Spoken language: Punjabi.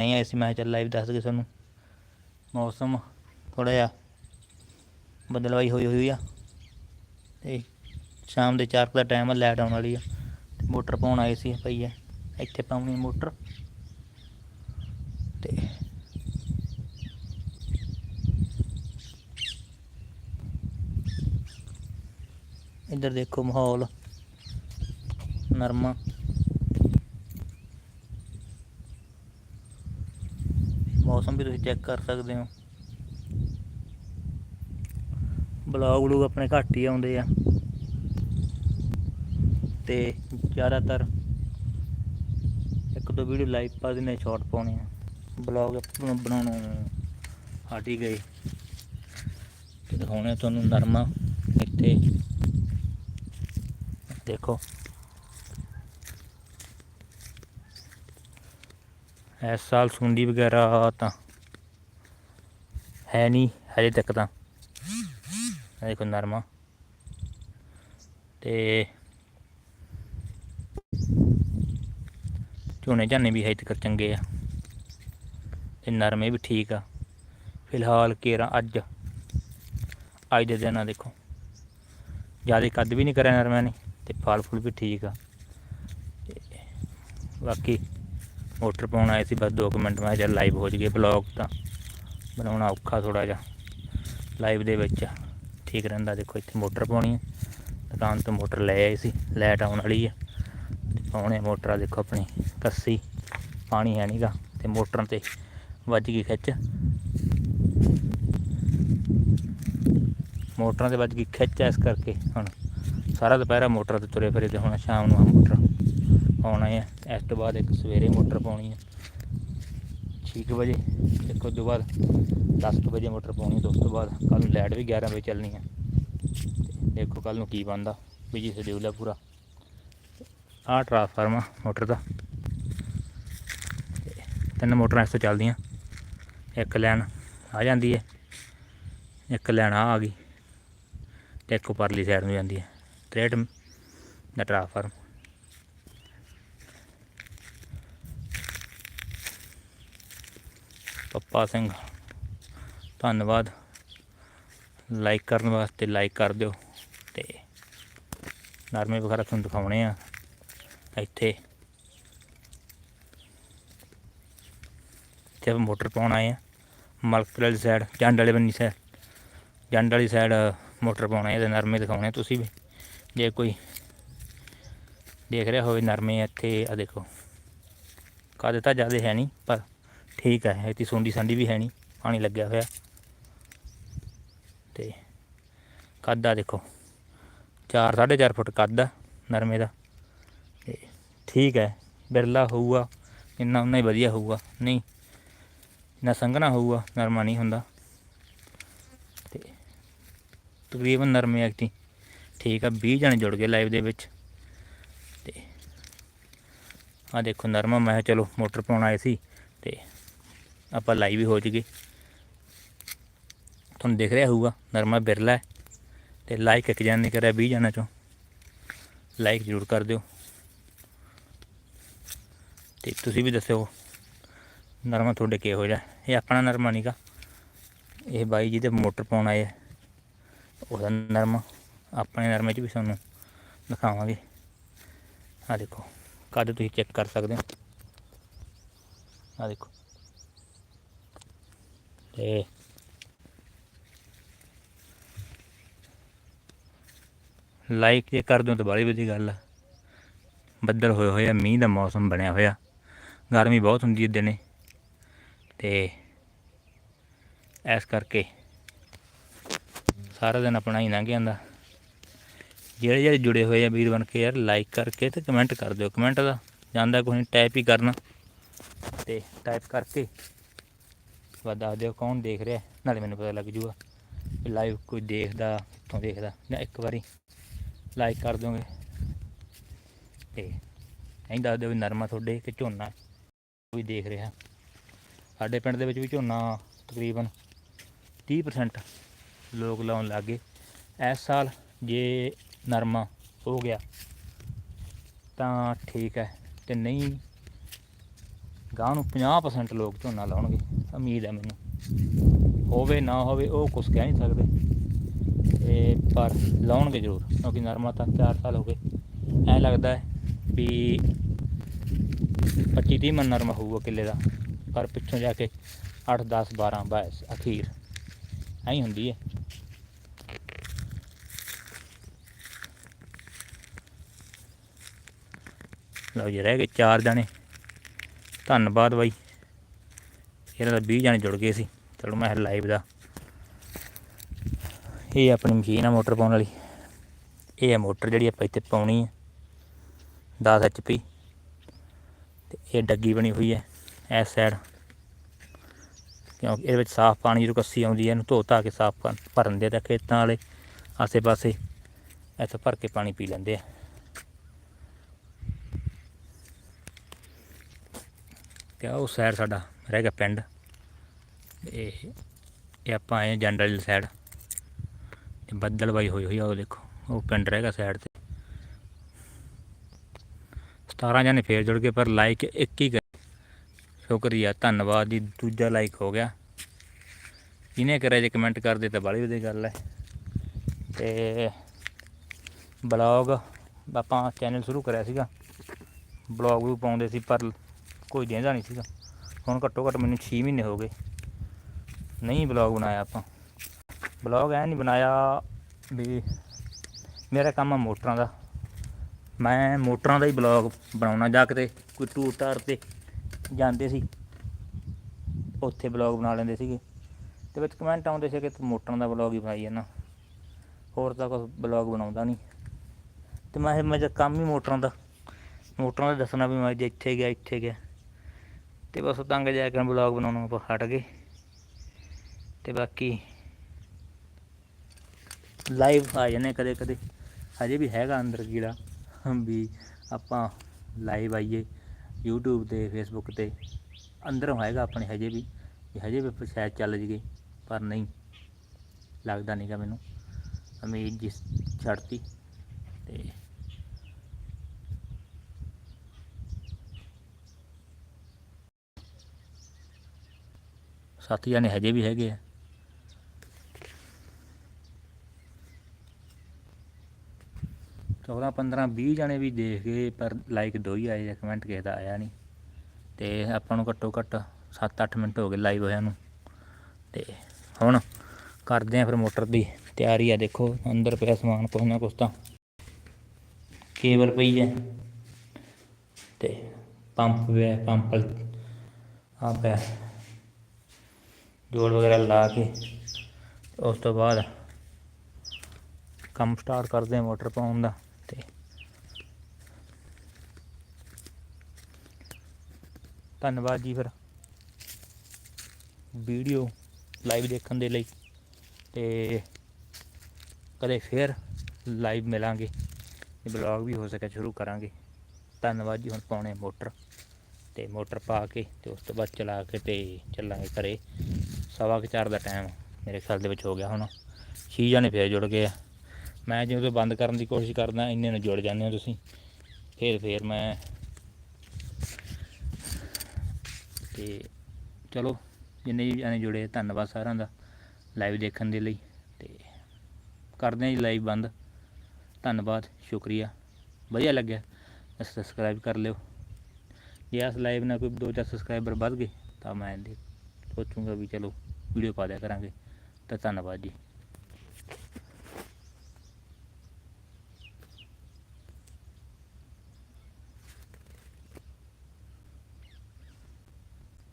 ਨਹੀਂ ਆਏ ਸੀ ਮੈਂ ਕਿਹਾ ਚੱਲ ਲਾਈਵ ਦੱਸ ਕੇ ਤੁਹਾਨੂੰ। ਮੌਸਮ ਥੋੜਾ ਜਿਹਾ ਬਦਲਵਾਈ ਹੋਈ ਹੋਈ ਆ। ਤੇ ਸ਼ਾਮ ਦੇ 4 ਦਾ ਟਾਈਮ ਆ ਲਾਈਟ ਆਉਣ ਵਾਲੀ ਆ। ਤੇ ਮੋਟਰ ਪਾਉਣ ਆਏ ਸੀ ਪਈ ਆ ਇੱਥੇ ਪਾਉਣੀ ਮੋਟਰ। ਤੇ ਇੱਧਰ ਦੇਖੋ ਮਾਹੌਲ, ਨਰਮਾ। ਮੌਸਮ ਵੀ ਤੁਸੀਂ ਚੈੱਕ ਕਰ ਸਕਦੇ ਹੋ। ਬਲੌਗ ਲੋਗ ਆਪਣੇ ਘੱਟ ਹੀ ਆਉਂਦੇ ਆ। ਤੇ ਜ਼ਿਆਦਾਤਰ ਇੱਕ ਦੋ ਵੀਡੀਓ ਲਾਈਵ ਪਾ ਦਿੰਦੇ ਸ਼ਾਰਟ ਪਾਉਣੇ ਆ। ਬਲੌਗ ਬਣਾਉਣੋਂ ਹਟ ਹੀ ਗਏ। ਤੇ ਦਿਖਾਉਣੇ ਆ ਤੁਹਾਨੂੰ ਨਰਮਾ ਇੱਥੇ। ਦੇਖੋ। ਇਸ ਸਾਲ ਸੁੰਡੀ ਵਗੈਰਾ ਤਾਂ ਹੈ ਨਹੀਂ, ਹਜੇ ਤੱਕ ਤਾਂ। ਦੇਖੋ ਨਰਮਾ। ਤੇ ਝੋਨੇ ਝਾਨੇ ਵੀ ਹਜੇ ਤੱਕ ਚੰਗੇ ਆ। ਤੇ ਨਰਮੇ ਵੀ ਠੀਕ ਆ। ਫਿਲਹਾਲ ਕੇਰਾ ਅੱਜ। ਅੱਜ ਦੇ ਦਿਨ ਆ ਦੇਖੋ। ਜ਼ਿਆਦਾ ਕੱਦ ਵੀ ਨਹੀਂ ਕਰਿਆ ਨਰਮਿਆਂ ਨੇ ਤੇ ਫਲ ਫੁੱਲ ਵੀ ਠੀਕ ਆ। ਤੇ ਬਾਕੀ ਮੋਟਰ ਪਾਉਣ ਆਏ ਸੀ, ਬਸ 2 ਮਿੰਟ ਮੈਂ ਚੱਲ ਲਾਈਵ ਹੋ ਜਗੇ ਬਲੌਗ ਤਾਂ। ਬਣਾਉਣਾ ਔਖਾ ਥੋੜਾ ਜਿਹਾ ਲਾਈਵ ਦੇ ਵਿੱਚ। ਠੀਕ ਰਹਿੰਦਾ, ਦੇਖੋ ਇੱਥੇ ਮੋਟਰ ਪਾਉਣੀ ਹੈ। ਦੁਕਾਨ ਤੋਂ ਮੋਟਰ ਲੈ ਆਏ ਸੀ ਲਾਈਟ ਆਉਣ ਵਾਲੀ ਹੈ। ਤੇ ਪਾਉਣੇ ਮੋਟਰਾਂ ਦੇਖੋ ਆਪਣੀ ਕੱਸੀ, ਪਾਣੀ ਹੈ ਨਹੀਂਗਾ ਤੇ ਮੋਟਰਾਂ ਤੇ ਵੱਜ ਗਈ ਖਿੱਚ। ਮੋਟਰਾਂ ਤੇ ਵੱਜ ਗਈ ਖਿੱਚ ਇਸ ਕਰਕੇ ਹੁਣ। ਸਾਰਾ ਦੁਪਹਿਰਾ ਮੋਟਰ ਤੇ ਤੁਰੇ ਫਿਰੇ ਤੇ ਹੁਣ ਸ਼ਾਮ ਨੂੰ ਆ ਮੋਟਰ। ਪਾਉਣਾ ਹੈ। ਇਸ ਤੋਂ ਬਾਅਦ ਇੱਕ ਸਵੇਰੇ ਮੋਟਰ ਪਾਉਣੀ ਹੈ। 6 ਵਜੇ, ਇੱਕ ਉਸ ਤੋਂ ਬਾਅਦ 10 ਕੁ ਵਜੇ ਮੋਟਰ ਪਾਉਣੀ ਹੈ। ਉਸ ਤੋਂ ਬਾਅਦ ਕੱਲ ਨੂੰ ਲਾਈਟ ਵੀ 11 ਵਜੇ ਚੱਲਣੀ ਹੈ। ਦੇਖੋ ਕੱਲ ਨੂੰ ਕੀ ਬਣਦਾ। ਬਿਜ਼ੀ ਸ਼ਡਿਊਲ ਹੈ ਪੂਰਾ। ਆਹ ਟਰਾਂਸਫਾਰਮ ਆ ਮੋਟਰ ਦਾ। ਤਿੰਨ ਮੋਟਰਾਂ ਇਸ ਤੋਂ ਚੱਲਦੀਆਂ। ਇੱਕ ਲੈਣ ਆ ਜਾਂਦੀ ਹੈ। ਇੱਕ ਲੈਣ ਆ ਆ ਗਈ। ਤੇ ਇੱਕ ਪਰਲੀ ਸਾਈਡ ਨੂੰ ਜਾਂਦੀ ਹੈ। 63 ਦਾ ਟਰਾਂਸਫਾਰਮ ਪੱਪਾ ਸਿੰਘ। ਧੰਨਵਾਦ। ਲਾਈਕ ਕਰਨ ਵਾਸਤੇ ਲਾਈਕ ਕਰ ਦਿਓ ਤੇ ਨਰਮੇ ਵਗੈਰਾ ਤੁਹਾਨੂੰ ਦਿਖਾਉਣੇ ਆ। ਇੱਥੇ। ਤੇ ਮੋਟਰ ਪਾਉਣ ਆਏ ਆ। ਮਲਕਪੁਰ ਵਾਲੀ ਸਾਈਡ ਜੰਡ ਵਾਲੇ ਬੰਨੀ ਸਾਈਡ ਜੰਡ ਵਾਲੀ ਸਾਈਡ ਮੋਟਰ ਪਾਉਣਾ ਇਹਦੇ ਨਰਮੇ ਦਿਖਾਉਣੇ ਤੁਸੀਂ ਵੀ। ਜੇ ਕੋਈ ਦੇਖ ਰਿਹਾ ਹੋਵੇ ਨਰਮੇ ਇੱਥੇ ਆ ਦੇਖੋ। ਕਦ ਤਾਂ ਜ਼ਿਆਦਾ ਹੈ ਨਹੀਂ, ਪਰ ਠੀਕ ਹੈ ਇੱਥੇ ਸੁੰਡੀ ਸੰਡੀ ਵੀ ਹੈ ਨਹੀਂ ਪਾਣੀ ਲੱਗਿਆ ਹੋਇਆ। ਤੇ ਕੱਦ ਆ ਦੇਖੋ 4 4.5 ਫੁੱਟ ਕੱਦ ਆ ਨਰਮੇ ਦਾ। ਤੇ ਠੀਕ ਹੈ ਬਿਰਲਾ ਹੋਊਗਾ ਇੰਨਾ ਉਨਾ ਹੀ ਵਧੀਆ ਹੋਊਗਾ। ਨਹੀਂ ਨਾ ਸੰਘਣਾ ਹੋਊਗਾ, ਨਰਮਾ ਨਹੀਂ ਹੁੰਦਾ। ਤੇ ਤਕਰੀਬਨ ਨਰਮੇ ਐਕਟੀ ਠੀਕ ਆ 20 ਜਣੇ ਜੁੜ ਗਏ ਲਾਈਵ ਦੇ ਵਿੱਚ। ਤੇ ਆ ਦੇਖੋ ਨਰਮਾ, ਮੈਂ ਕਿਹਾ ਚਲੋ ਮੋਟਰ ਪਾਉਣ ਆਏ ਸੀ। ਤੇ ਆਪਾਂ ਲਾਈਵ ਵੀ ਹੋ ਜਗੇ ਤੁਹਾਨੂੰ ਦਿਖ ਰਿਹਾ ਹੋਊਗਾ, ਨਰਮਾ ਬਿਰਲਾ ਹੈ। ਤੇ ਲਾਈਕ ਇੱਕ ਜਣ ਨਹੀਂ ਕਰਿਆ 20 ਜਣਾਂ ਚੋਂ। ਲਾਈਕ ਜ਼ਰੂਰ ਕਰ ਦਿਓ। ਤੇ ਤੁਸੀਂ ਵੀ ਦੱਸਿਓ, ਨਰਮਾ ਤੁਹਾਡੇ ਕਿਹੋ ਜਿਹਾ ਇਹ ਆਪਣਾ ਨਰਮਾ ਨਹੀਂਗਾ ਇਹ ਬਾਈ ਜੀ ਦੇ ਮੋਟਰ ਪਾਉਣ ਆਏ ਆ। ਉਹਦਾ ਨਰਮਾ, ਆਪਣੇ ਨਰਮੇ 'ਚ ਵੀ ਤੁਹਾਨੂੰ ਦਿਖਾਵਾਂਗੇ। ਆ ਦੇਖੋ, ਕੱਦ ਤੁਸੀਂ ਚੈੱਕ ਕਰ ਸਕਦੇ ਹੋ। ਆ ਦੇਖੋ। ਤੇ ਲਾਈਕ ਜੇ ਕਰ ਦਿਓ ਤਾਂ ਬੜੀ ਵਧੀਆ ਗੱਲ ਆ। ਬੱਦਲ ਹੋਏ ਹੋਏ ਆ, ਮੀਂਹ ਦਾ ਮੌਸਮ ਬਣਿਆ ਹੋਇਆ। ਗਰਮੀ ਬਹੁਤ ਹੁੰਦੀ ਹੈ ਦਿਨੇ। ਤੇ ਇਸ ਕਰਕੇ ਸਾਰਾ ਦਿਨ ਆਪਣਾ ਹੀ ਲੰਘ ਜਾਂਦਾ। ਜਿਹੜੇ ਜਿਹੜੇ ਜੁੜੇ ਹੋਏ ਆ ਵੀਰ ਬਣ ਕੇ ਯਾਰ ਲਾਈਕ ਕਰਕੇ ਤੇ ਕਮੈਂਟ ਕਰ ਦਿਓ। ਕਮੈਂਟ ਦਾ ਜਾਂਦਾ ਕੋਈ ਟਾਈਪ ਹੀ ਕਰਨਾ। ਤੇ ਟਾਈਪ ਕਰਕੇ ਬਸ ਦੱਸ ਦਿਓ ਕੌਣ ਦੇਖ ਰਿਹਾ, ਨਾਲੇ ਮੈਨੂੰ ਪਤਾ ਲੱਗ ਜੂਗਾ ਵੀ ਲਾਈਵ ਕੋਈ ਦੇਖਦਾ, ਕਿੱਥੋਂ ਦੇਖਦਾ, ਜਾਂ ਇੱਕ ਵਾਰੀ ਲਾਈਕ ਕਰ ਦਿਓਗੇ ਤੇ ਐਂ ਦੱਸ ਦਿਓ ਵੀ ਨਰਮਾ ਤੁਹਾਡੇ ਕਿ ਝੋਨਾ ਵੀ ਦੇਖ ਰਿਹਾ। ਸਾਡੇ ਪਿੰਡ ਦੇ ਵਿੱਚ ਵੀ ਝੋਨਾ ਤਕਰੀਬਨ 30% ਲੋਕ ਲਾਉਣ ਲੱਗੇ ਇਸ ਸਾਲ ਜੇ ਨਰਮਾ ਹੋ ਗਿਆ ਤਾਂ ਠੀਕ ਹੈ, ਤੇ ਨਹੀਂ ਗਾਂ ਨੂੰ 50% ਲੋਕ ਝੋਨਾ ਲਾਉਣਗੇ। ਉਮੀਦ ਹੈ ਮੈਨੂੰ। ਹੋਵੇ ਨਾ ਹੋਵੇ ਉਹ ਕੁਝ ਕਹਿ ਨਹੀਂ ਸਕਦੇ। ਤੇ ਪਰ ਲਾਉਣਗੇ ਜ਼ਰੂਰ, ਕਿਉਂਕਿ ਨਰਮਾ ਤਾਂ 4 ਸਾਲ ਹੋ ਗਏ। ਐ ਲੱਗਦਾ ਹੈ ਵੀ 25 30 ਮਨ ਨਰਮਾ ਹੋਊਗਾ ਕਿੱਲੇ ਦਾ। ਪਰ ਪਿੱਛੋਂ ਜਾ ਕੇ 8 10 12 22 ਅਖੀਰ, ਐਂ ਹੀ ਹੁੰਦੀ ਹੈ। ਲਓ ਜੀ, ਰਹਿ ਗਏ ਚਾਰ ਜਣੇ। ਧੰਨਵਾਦ ਬਾਈ। ਇਹਨਾਂ ਦਾ 20 ਜਣੇ ਜੁੜ ਗਏ ਸੀ। ਚਲੋ ਮੈਂ ਲਾਈਵ ਦਾ। ਇਹ ਆਪਣੀ ਮਸ਼ੀਨ ਆ ਮੋਟਰ ਪਾਉਣ ਵਾਲੀ। ਇਹ ਹੈ ਮੋਟਰ ਜਿਹੜੀ ਆਪਾਂ ਇੱਥੇ ਪਾਉਣੀ ਹੈ 10 HP ਤੇ ਇਹ ਡੱਗੀ ਬਣੀ ਹੋਈ ਹੈ ਇਸ ਸਾਈਡ ਕਿਉਂਕਿ ਇਹਦੇ ਵਿੱਚ ਸਾਫ਼ ਪਾਣੀ ਜਦੋਂ ਕੱਸੀ ਆਉਂਦੀ ਹੈ ਇਹਨੂੰ ਧੋ ਧਾ ਕੇ ਸਾਫ਼ ਕਰ- ਭਰਨ ਦੇ ਤਾਂ ਖੇਤਾਂ ਵਾਲੇ ਆਸੇ ਪਾਸੇ ਇੱਥੇ ਭਰ ਕੇ ਪਾਣੀ ਪੀ ਲੈਂਦੇ ਆ। ਤੇ ਉਹ ਸਾਈਡ ਸਾਡਾ ਰਹਿ ਗਿਆ ਪਿੰਡ। ਇਹ ਇਹ ਆਪਾਂ ਆਏ ਹਾਂ ਜੰਡ ਸਾਈਡ ਤੇ ਬੱਦਲ ਬਾਈ ਹੋਈ ਹੋਈ ਆ, ਉਹ ਦੇਖੋ, ਉਹ ਪਿੰਡ ਰਹਿ ਗਿਆ ਸਾਈਡ ਤੇ। 17 ਜਣੇ ਫੇਰ ਜੁੜ ਗਏ, ਪਰ ਲਾਈਕ ਇੱਕ ਹੀ ਕਰ। ਸ਼ੁਕਰੀਆ, ਧੰਨਵਾਦ ਜੀ, ਦੂਜਾ ਲਾਈਕ ਹੋ ਗਿਆ। ਜਿਹਨੇ ਕਰਿਆ ਜੇ ਕਮੈਂਟ ਕਰਦੇ ਤਾਂ ਬੜੀ ਵਧੀਆ ਗੱਲ ਹੈ। ਤੇ ਬਲੌਗ ਆਪਾਂ ਚੈਨਲ ਸ਼ੁਰੂ ਕਰਿਆ ਸੀਗਾ। ਬਲੌਗ ਵੀ ਪਾਉਂਦੇ ਸੀ, ਪਰ ਕੋਈ ਦੇਂਦਾ ਨਹੀਂ ਸੀਗਾ। ਹੁਣ ਘੱਟੋ ਘੱਟ ਮੈਨੂੰ 6 ਮਹੀਨੇ ਹੋ ਗਏ। ਨਹੀਂ ਬਲੌਗ ਬਣਾਇਆ ਆਪਾਂ। ਬਲੌਗ ਐ ਨਹੀਂ ਬਣਾਇਆ ਵੀ ਮੇਰਾ ਕੰਮ ਆ ਮੋਟਰਾਂ ਦਾ। ਮੈਂ ਮੋਟਰਾਂ ਦਾ ਹੀ ਬਲੌਗ ਬਣਾਉਣਾ, ਜਾ ਕਿਤੇ ਕੋਈ ਟੂਰ ਟਾਰ ਤੇ ਜਾਂਦੇ ਸੀ, ਉੱਥੇ ਬਲੌਗ ਬਣਾ ਲੈਂਦੇ ਸੀਗੇ। ਤੇ ਵਿੱਚ ਕਮੈਂਟ ਆਉਂਦੇ ਸੀ ਕਿ ਤੂੰ ਮੋਟਰਾਂ ਦਾ ਬਲੌਗ ਹੀ ਬਣਾਈ ਜਾਂਦਾ ਹੋਰ ਤਾਂ ਕੁਝ ਬਲੌਗ ਬਣਾਉਂਦਾ ਨਹੀਂ ਤੇ ਮੈਂ ਮੈਂ ਕੰਮ ਹੀ ਮੋਟਰਾਂ ਦਾ। ਮੋਟਰਾਂ ਦਾ ਦੱਸਣਾ ਵੀ ਮੈਂ ਅੱਜ ਇੱਥੇ ਗਿਆ ਇੱਥੇ ਗਿਆ। ਤੇ ਬਸ ਤੰਗ ਜਾ ਕੇ ਬਲੌਗ ਬਣਾਉਣੋਂ ਆਪਾਂ ਹਟ ਗਏ। ਤੇ ਬਾਕੀ ਲਾਈਵ ਆ ਜਾਂਦੇ ਕਦੇ ਕਦੇ। ਹਜੇ ਵੀ ਹੈਗਾ ਅੰਦਰ ਕੀੜਾ। ਵੀ ਆਪਾਂ ਲਾਈਵ ਆਈਏ YouTube ਤੇ, Facebook ਤੇ। ਅੰਦਰੋਂ ਹੈਗਾ ਆਪਣੇ ਹਜੇ ਵੀ। ਹਜੇ ਵੀ ਆਪਾਂ ਸ਼ਾਇਦ ਚੱਲ ਜੀਏ, ਪਰ ਨਹੀਂ। ਲੱਗਦਾ ਨਹੀਂਗਾ ਮੈਨੂੰ। ਉਮੀਦ ਜਿਸ ਛੱਡਤੀ ਤੇ ਸੱਤ ਜਾਣੇ ਹਜੇ ਵੀ ਹੈਗੇ ਆ। ਚੌਦਾਂ 15 20 ਜਣੇ ਵੀ ਦੇਖ ਗਏ, ਪਰ ਲਾਈਕ ਦੋ ਹੀ ਆਏ ਜਾਂ ਕਮੈਂਟ ਕਿਸੇ ਦਾ ਆਇਆ ਨਹੀਂ। ਤੇ ਆਪਾਂ ਨੂੰ ਘੱਟੋ ਘੱਟ 7-8 ਮਿੰਟ ਹੋ ਗਏ ਲਾਈਵ ਹੋਇਆ ਨੂੰ। ਤੇ ਹੁਣ ਕਰਦੇ ਆ ਫਿਰ ਮੋਟਰ ਦੀ ਤਿਆਰੀ ਆ ਦੇਖੋ, ਅੰਦਰ ਪਿਆ ਸਮਾਨ ਕੁਛ ਨਾ ਕੁਛ ਤਾਂ। ਕੇਬਲ ਪਈ ਹੈ। ਤੇ ਪੰਪ ਪਿਆ, ਪੰਪ ਆ ਪਿਆ। ਜੋੜ ਵਗੈਰਾ ਲਾ ਕੇ ਉਸ ਤੋਂ ਬਾਅਦ ਕੰਮ ਸਟਾਰਟ ਕਰਦੇ ਆ ਮੋਟਰ ਪਾਉਣ ਦਾ ਤੇ ਧੰਨਵਾਦ ਜੀ ਫਿਰ ਵੀਡੀਓ ਲਾਈਵ ਦੇਖਣ ਦੇ ਲਈ ਤੇ ਕਦੇ ਫੇਰ ਲਾਈਵ ਮਿਲਾਂਗੇ ਤੇ ਬਲੌਗ ਵੀ ਹੋ ਸਕੇ ਸ਼ੁਰੂ ਕਰਾਂਗੇ ਧੰਨਵਾਦ ਜੀ ਹੁਣ ਪਾਉਣੇ ਮੋਟਰ ਤੇ ਮੋਟਰ ਪਾ ਕੇ ਤੇ ਉਸ ਤੋਂ ਬਾਅਦ ਚਲਾ ਕੇ ਤੇ ਚੱਲਾਂਗੇ ਘਰੇ ਸਵਾ ਕੁ ਚਾਰ ਦਾ ਟਾਈਮ ਮੇਰੇ ਖਿਆਲ ਦੇ ਵਿੱਚ ਹੋ ਗਿਆ ਹੁਣ। ਛੇ ਜਾਣੇ ਫੇਰ ਜੁੜ ਗਏ ਆ। ਮੈਂ ਜਦੋਂ ਤੋਂ ਬੰਦ ਕਰਨ ਦੀ ਕੋਸ਼ਿਸ਼ ਕਰਦਾ, ਇੰਨੇ ਨੂੰ ਜੁੜ ਜਾਂਦੇ ਹੋ ਤੁਸੀਂ। ਫੇਰ ਫੇਰ ਮੈਂ ਤੇ ਚਲੋ, ਜਿੰਨੇ ਵੀ ਜਾਣੇ ਜੁੜੇ, ਧੰਨਵਾਦ ਸਾਰਿਆਂ ਦਾ ਲਾਈਵ ਦੇਖਣ ਦੇ ਲਈ ਤੇ ਕਰਦੇ ਹਾਂ ਜੀ ਲਾਈਵ ਬੰਦ। ਧੰਨਵਾਦ, ਸ਼ੁਕਰੀਆ। ਵਧੀਆ ਲੱਗਿਆ ਸਬਸਕ੍ਰਾਈਬ ਕਰ ਲਿਓ। ਜੇ ਇਸ ਲਾਈਵ ਨਾਲ ਕੋਈ ਦੋ ਚਾਰ ਸਬਸਕ੍ਰਾਈਬਰ ਵੱਧ ਗਏ, ਤਾਂ ਮੈਂ ਦੇ ਸੋਚੂੰਗਾ ਵੀ ਚਲੋ ਵੀਡੀਓ ਪਾ ਦਿਆ ਕਰਾਂਗੇ। ਤਾਂ ਧੰਨਵਾਦ ਜੀ।